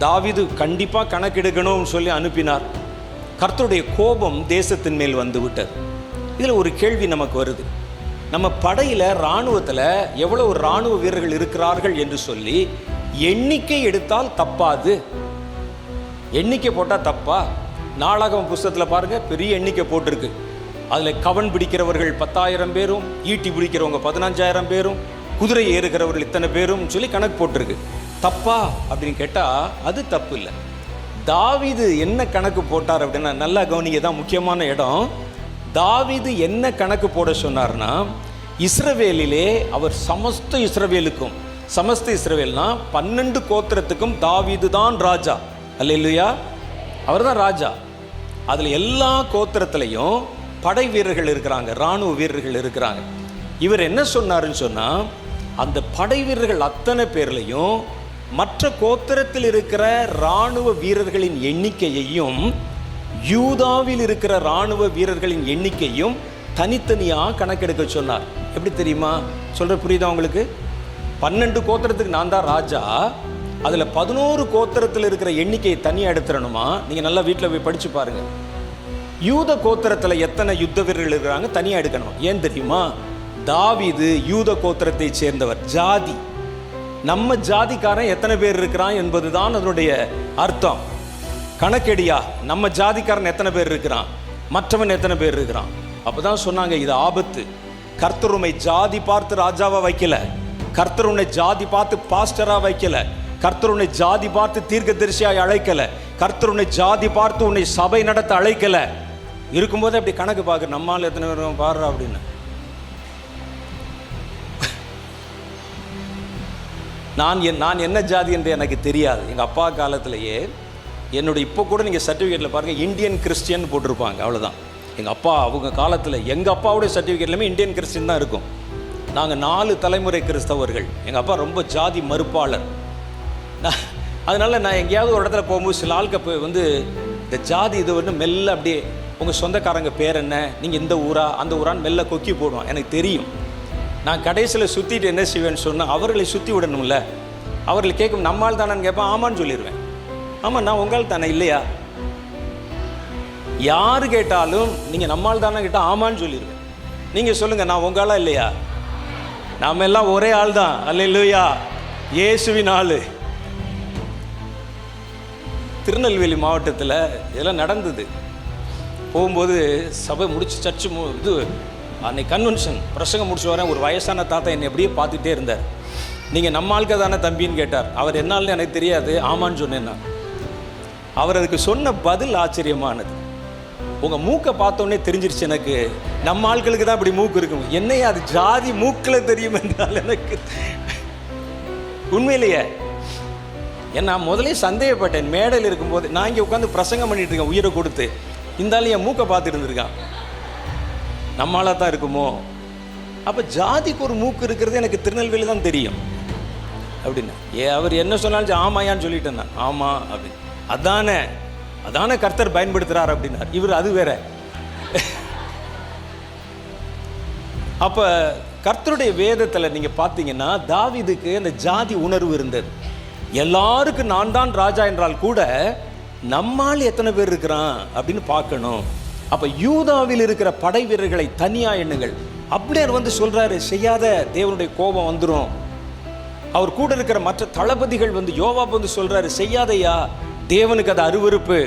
தாவிது கண்டிப்பாக கணக்கெடுக்கணும்னு சொல்லி அனுப்பினார். கர்த்தருடைய கோபம் தேசத்தின் மேல் வந்து விட்டது. இதில் ஒரு கேள்வி நமக்கு வருது. நம்ம படையில் இராணுவத்தில் எவ்வளோ இராணுவ வீரர்கள் இருக்கிறார்கள் என்று சொல்லி எண்ணிக்கை எடுத்தால் தப்பாது. எண்ணிக்கை போட்டால் தப்பா? நாளாகவும் புஸ்தகத்தில் பாருங்கள் பெரிய எண்ணிக்கை போட்டிருக்கு. அதில் கவன் பிடிக்கிறவர்கள் பத்தாயிரம் பேரும் ஈட்டி பிடிக்கிறவங்க பதினஞ்சாயிரம் பேரும் குதிரை ஏறுகிறவர்கள் இத்தனை பேரும் சொல்லி கணக்கு போட்டிருக்கு. தப்பா அப்படின்னு கேட்டால் அது தப்பு இல்லை. தாவிது என்ன கணக்கு போட்டார் அப்படின்னா நல்லா கவனிங்க தான் முக்கியமான இடம். தாவிது என்ன கணக்கு போட சொன்னார்னா இஸ்ரவேலிலே அவர் சமஸ்த இஸ்ரவேலுக்கும் சமஸ்த இஸ்ரவேல்னா பன்னெண்டு கோத்திரத்துக்கும் தாவிது தான் ராஜா. அல்லையா அவர் தான் ராஜா. அதில் எல்லா கோத்திரத்துலையும் படை வீரர்கள் இருக்கிறாங்க இராணுவ வீரர்கள் இருக்கிறாங்க. இவர் என்ன சொன்னாருன்னு சொன்னால் அந்த படை வீரர்கள் அத்தனை பேர்லையும் மற்ற கோத்திரத்தில் இருக்கிற இராணுவ வீரர்களின் எண்ணிக்கையையும் யூதாவில் இருக்கிற இராணுவ வீரர்களின் எண்ணிக்கையும் தனித்தனியாக கணக்கெடுக்க சொன்னார். எப்படி தெரியுமா? சொல்கிற புரியுதா உங்களுக்கு? பன்னெண்டு கோத்திரத்துக்கு நான் தான் ராஜா. அதில் பதினோரு கோத்திரத்தில் இருக்கிற எண்ணிக்கையை தனியாக எடுத்துடணுமா? நீங்கள் நல்லா வீட்டில் போய் படித்து பாருங்கள் யூத கோத்திரத்தில் எத்தனை யுத்த வீரர்கள் இருக்கிறாங்க? தனியாக எடுக்கணும். ஏன் தெரியுமா? தாவீது யூத கோத்திரத்தை சேர்ந்தவர் ஜாதி. நம்ம ஜாதிக்காரன் எத்தனை பேர் இருக்கிறான் என்பதுதான் அதனுடைய அர்த்தம். கணக்கெடியா நம்ம ஜாதிக்காரன் எத்தனை பேர் இருக்கிறான்? மற்றவன் எத்தனை பேர் இருக்கிறான்? அப்பதான் சொன்னாங்க இது ஆபத்து. கர்த்தர் உண்மை ஜாதி பார்த்து ராஜாவா வைக்கல. கர்த்தர் உன்னை ஜாதி பார்த்து பாஸ்டரா வைக்கல. கர்த்தர் உன்னை ஜாதி பார்த்து தீர்க்கதரிசியாய் அழைக்கல. கர்த்தர் உன்னை ஜாதி பார்த்து உன்னை சபை நடத்த அழைக்கல. இருக்கும்போது அப்படி கணக்கு பார்க்க நம்மால் எத்தனை பேர் பாடுறா அப்படின்னு. நான் என் நான் என்ன ஜாதி என்று எனக்கு தெரியாது. எங்கள் அப்பா காலத்திலேயே என்னுடைய இப்போ கூட நீங்கள் சர்டிஃபிகேட்டில் பாருங்கள் இந்தியன் கிறிஸ்டியன் போட்டிருப்பாங்க அவ்வளோதான் எங்கள் அப்பா அவங்க காலத்தில் எங்கள் அப்பாவுடைய சர்டிஃபிகேட்லையுமே இந்தியன் கிறிஸ்டின் தான் இருக்கும். நாங்கள் நாலு தலைமுறை கிறிஸ்தவர்கள். எங்கள் அப்பா ரொம்ப ஜாதி மறுப்பாளர். நான் அதனால் நான் எங்கேயாவது ஒரு இடத்துல போகும்போது சில ஆளுக்கு அப்போ வந்து இந்த ஜாதி இது வந்து மெல்ல அப்படியே உங்கள் சொந்தக்காரங்க பேர் என்ன? நீங்கள் இந்த ஊரா? அந்த ஊரான்னு மெல்ல கொக்கி போடுவான். எனக்கு தெரியும். நான் கடைசியில் சுற்றிட்டு என்ன செய்வேன்னு சொன்னால் அவர்களை சுற்றி விடணும்ல. அவர்களை கேட்கும் நம்மால் தானேன்னு கேட்பேன் ஆமான்னு சொல்லிடுவேன் ஆமாம் நான் உங்கள் தானே இல்லையா? யார் கேட்டாலும் நீங்கள் நம்மால் தானே கேட்டால் ஆமான்னு சொல்லிடுவேன் நீங்கள் சொல்லுங்கள் நான் உங்களா இல்லையா? நாம் எல்லாம் ஒரே ஆள் தான் அல்ல இல்லையா இயேசுவின் ஆள். திருநெல்வேலி மாவட்டத்தில் இதெல்லாம் நடந்தது. போகும்போது சபை முடிச்சு சர்ச்சு மு இது அன்னைக்கு கன்வென்ஷன் பிரசங்கம் முடிச்சு வரேன். ஒரு வயசான தாத்தா என்னை எப்படியே பார்த்துட்டே இருந்தார். நீங்கள் நம்ம ஆளுக்க தானே தம்பின்னு கேட்டார். அவர் என்னால்னு எனக்கு தெரியாது. ஆமான்னு சொன்னேன் அவர் அதுக்கு சொன்ன பதில் ஆச்சரியமானது. உங்கள் மூக்கை பார்த்தோன்னே தெரிஞ்சிருச்சு எனக்கு. நம்ம ஆட்களுக்கு தான் இப்படி மூக்கு இருக்கும். என்னையா அது ஜாதி மூக்கில் தெரியும் என்றால் எனக்கு உண்மையிலேயே. ஏன்னா நான் முதலே சந்தேகப்பட்டேன். மேடையில் இருக்கும்போது நான் இங்கே உட்காந்து பிரசங்கம் பண்ணிட்டு இருக்கேன் உயிரை கொடுத்து. இந்த என் மூக்கை பார்த்துட்டு இருந்திருக்கான். நம்மளாக தான் இருக்குமோ? அப்போ ஜாதிக்கு ஒரு மூக்கு இருக்கிறது எனக்கு திருநெல்வேலி தான் தெரியும். அப்படின்னு ஏ அவர் என்ன சொன்னாலும் ஆமாயான்னு சொல்லிட்டேன் நான். ஆமாம் அப்படின்னு அதானே அதானே கர்த்தர் பயன்படுத்துகிறார் அப்படின்னார். இவர் அது வேற. அப்போ கர்த்தருடைய வேதத்தில் நீங்கள் பார்த்தீங்கன்னா தாவிதுக்கு அந்த ஜாதி உணர்வு இருந்தது. எல்லாருக்கும் நான் தான் ராஜா என்றால் கூட நம்மால் எத்தனை பேர் இருக்கிறான் அப்படின்னு பார்க்கணும். அப்போ யூதாவில் இருக்கிற படை வீரர்களை தனியாக எண்ணுங்கள். அப்படியே வந்து சொல்கிறாரு செய்யாத தேவனுடைய கோபம் வந்துடும் அவர் கூட இருக்கிற மற்ற தளபதிகள் வந்து யோவாப் வந்து சொல்கிறாரு செய்யாதையா தேவனுக்கு அது அருவருப்பு.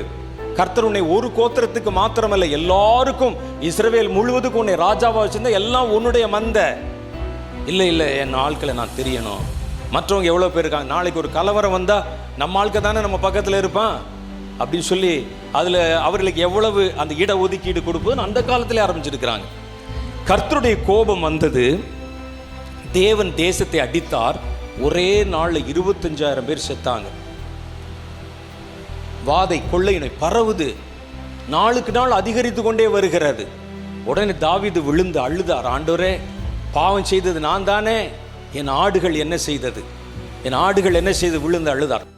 கர்த்தர் உன்னை ஒரு கோத்திரத்துக்கு மாத்திரமல்ல எல்லாருக்கும் இஸ்ரவேல் முழுவதுக்கும் உன்னை ராஜாவா வச்சிருந்தா எல்லாம் உன்னுடைய மந்த. இல்லை இல்லை என் ஆட்களை நான் தெரியணும் மற்றவங்க எவ்வளோ பேர் இருக்காங்க? நாளைக்கு ஒரு கலவரம் வந்தால் நம்ம ஆட்கள் தானே நம்ம பக்கத்தில் இருப்பான்? அப்படின்னு சொல்லி அதில் அவர்களுக்கு எவ்வளவு அந்த இட ஒதுக்கீடு கொடுப்பதுன்னு அந்த காலத்தில் ஆரம்பிச்சிருக்கிறாங்க. கர்த்தருடைய கோபம் வந்தது. தேவன் தேசத்தை அடித்தார். ஒரே நாளில் இருபத்தஞ்சாயிரம் பேர் செத்தாங்க. வாதை கொள்ளையினை பரவுது. நாளுக்கு நாள் அதிகரித்து கொண்டே வருகிறது. உடனே தாவிது விழுந்து அழுதார். ஆண்டோரே பாவம் செய்தது நான் தானே. என் ஆடுகள் என்ன செய்தது? என் ஆடுகள் என்ன செய்து விழுந்து அழுதார்.